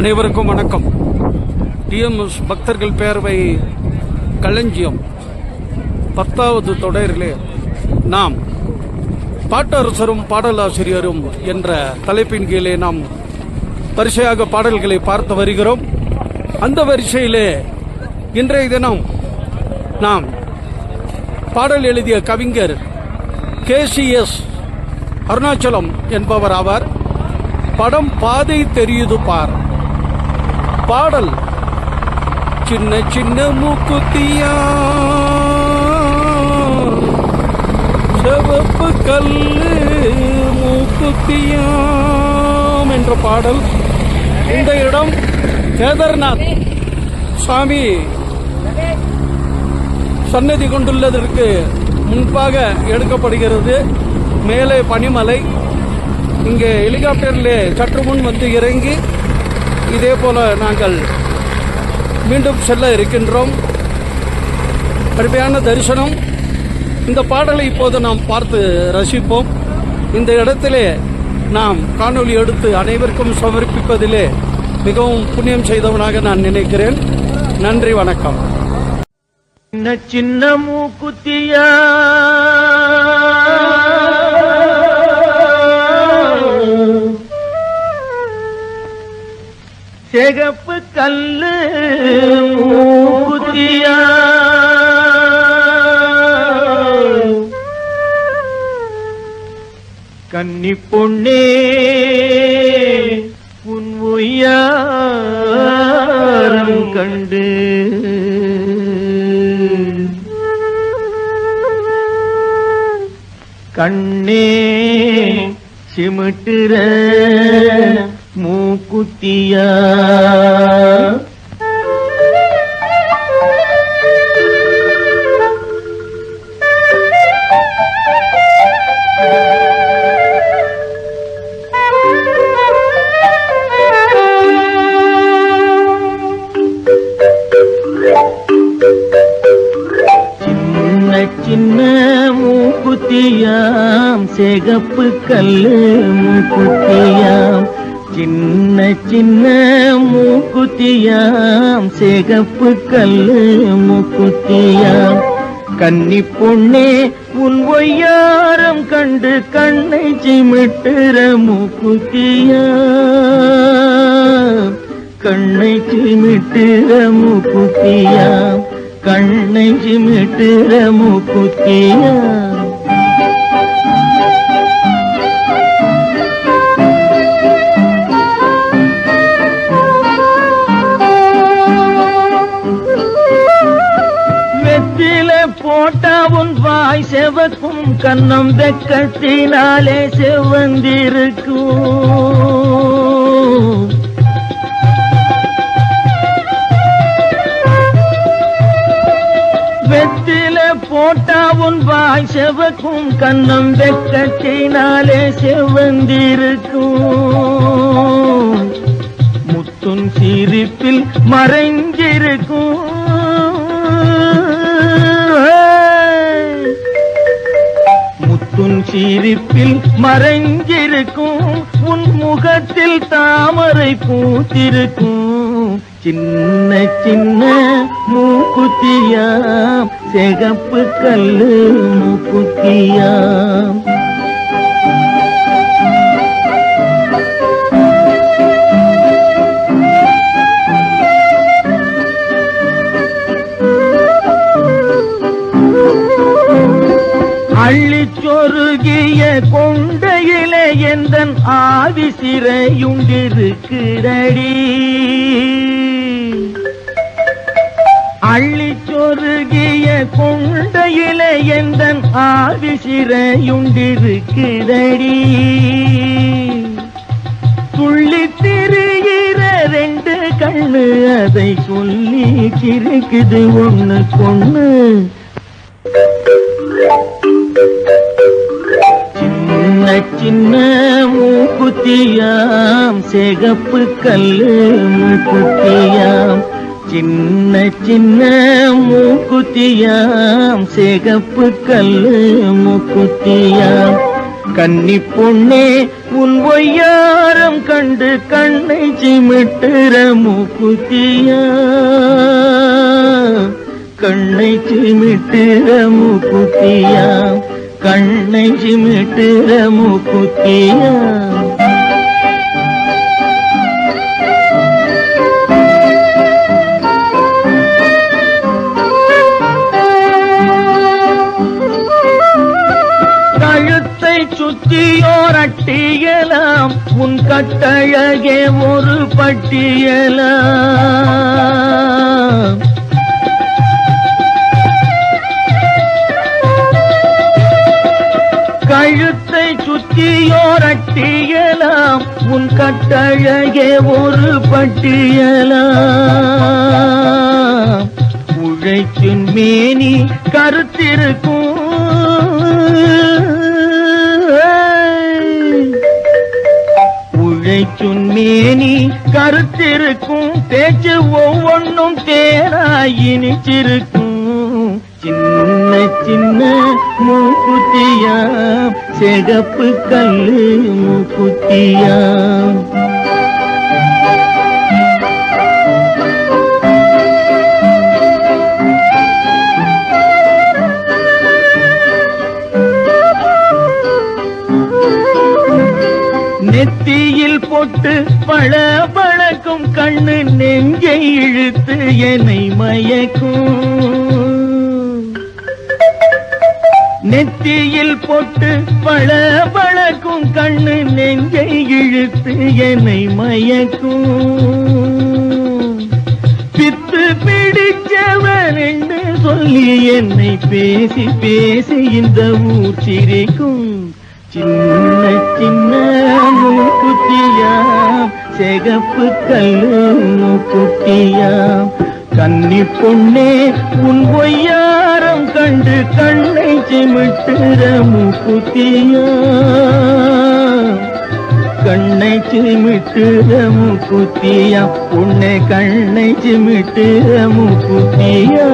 அனைவருக்கும் வணக்கம். டிஎம்எஸ் பக்தர்கள் பேரவை களஞ்சியம். பத்தாவது தொடரிலே நாம் பாட்டரசரும் பாடலாசிரியரும் என்ற தலைப்பின் கீழே நாம் வரிசையாக பாடல்களை பார்த்து வருகிறோம். அந்த வரிசையிலே இன்றைய தினம் நாம் பாடல் எழுதிய கவிஞர் கேசிஎஸ் அருணாச்சலம் என்பவர் ஆவார். படம் பாதை தெரியுது பார். பாடல். சின்ன சின்ன மூக்குத்தியா. சிவப்பு கல்லு மூக்குத்தியாம் என்ற பாடல். இந்த இடம் கேதர்நாத். சுவாமி சன்னதி கொண்டுள்ளதற்கு முன்பாக எடுக்கப்படுகிறது. மேலே பனிமலை. இங்கே ஹெலிகாப்டரில் சற்று முன் வந்து இறங்கி இதே போல நாங்கள் மீண்டும் செல்ல இருக்கின்றோம். அருமையான தரிசனம். இந்த பாடலை இப்போது நாம் பார்த்து ரசிப்போம். இந்த இடத்திலே நாம் காணொளி எடுத்து அனைவருக்கும் சமர்ப்பிப்பதிலே மிகவும் புண்ணியம் செய்தவனாக நான் நினைக்கிறேன். நன்றி வணக்கம். சின்ன சின்ன மூக்குத்தியா சிகப்பு கல்லு மூக்குத்தியா கன்னி பொண்ணே உன் ஒய்யாரம் கண்டு. கண்ணே சிமிட்டுற மூக்குத்தியா? சின்ன மூக்குத்தியாம் சிகப்பு கல்லு மூக்குத்தியாம். சின்ன சின்ன மூக்குத்தியாம். சிகப்பு கல்லு மூக்குத்தியாம். கன்னி பொண்ணே உன் ஒய்யாரம் கண்டு கண்ணை சிமிட்டுற மூக்குத்தியாம். கண்ணை சிமிட்டுற மூக்குத்தியாம். கண்ணை சிமிட்டுற மூக்குத்தியாம். வாய் செவக்கும் கண்ணம் வெக்கத்தினாலே செவந்திருக்கும். வெத்தில போட்டா உன் வாய் செவக்கும் கண்ணம் வெக்கத்தினாலே செவந்திருக்கும். முத்தும் சிரிப்பில் மறைந்திருக்கும். உன் சிரிப்பில் மறைஞ்சிருக்கும் உன் முகத்தில் தாமரை பூத்திருக்கும். சின்ன சின்ன மூக்குத்தியாம் செகப்பு கல்லு மூக்குத்தியாம். எந்தன் ஆவி சிறையுண்டிருக்கிறடி. அள்ளி சொருகிய கொண்டையிலே எந்தன் ஆவி சிறையுண்டிருக்கிறடி. துள்ளி திரிகிற ரெண்டு கண்ணு அதை சொல்லி கிறுக்குது ஒன்று கொண்ணு சின்ன சின்ன மூக்குத்தியாம் சிகப்பு கல்லு மூக்குத்தியாம். சின்ன சின்ன மூக்குத்தியாம் சிகப்பு கல்லு மூக்குத்தியாம். கன்னி பொண்ணே உன் ஒய்யாரம் கண்டு கண்ணை சிமிட்டுற மூக்குத்தியா கண்ணை சிமிட்டுற மூக்குத்தியாம். கண்ணை சிமிட்டுற மூக்குத்தியா கழுத்தை சுற்றியோரட்டியலாம் உன் கட்டழகே ஒரு பட்டியலாம். கழுத்தை சுற்றியோரட்டியலாம். உன் கட்டழகே ஒரு பட்டியலாம். உழைக்கும் மேனி கருத்திருக்கும். உழைக்கும் மேனி கருத்திருக்கும். பேச்சு ஒவ்வொன்றும் தேனாய் இனிச்சிருக்கும். சின்ன சின்ன மூக்குத்தியா சிகப்பு கல்லு மூக்குத்தியா நெத்தியில் போட்டு பழ பழக்கும் கண்ணு நெஞ்சை இழுத்து என்னை மயக்கும். நெத்தியில் போட்டு பழ பழக்கும் கண்ணு நெஞ்சை இழுத்து என்னை மயக்கும். பித்து பிடிச்சவன் என்று சொல்லி என்னை பேசி பேசி இந்த ஊர் சிரிக்கும். சின்ன சின்ன மூக்குத்தியாம் செகப்பு கல்லு மூக்குத்தியாம். கன்னி பொண்ணே உன் பொய்யாரம் கண்டு கண்ணு சிமிட்டுற மூக்குத்தியா? கண்ணை சிமிட்டுற மூக்குத்தியா? உன்னை கண்ணை சிமிட்டுற மூக்குத்தியா?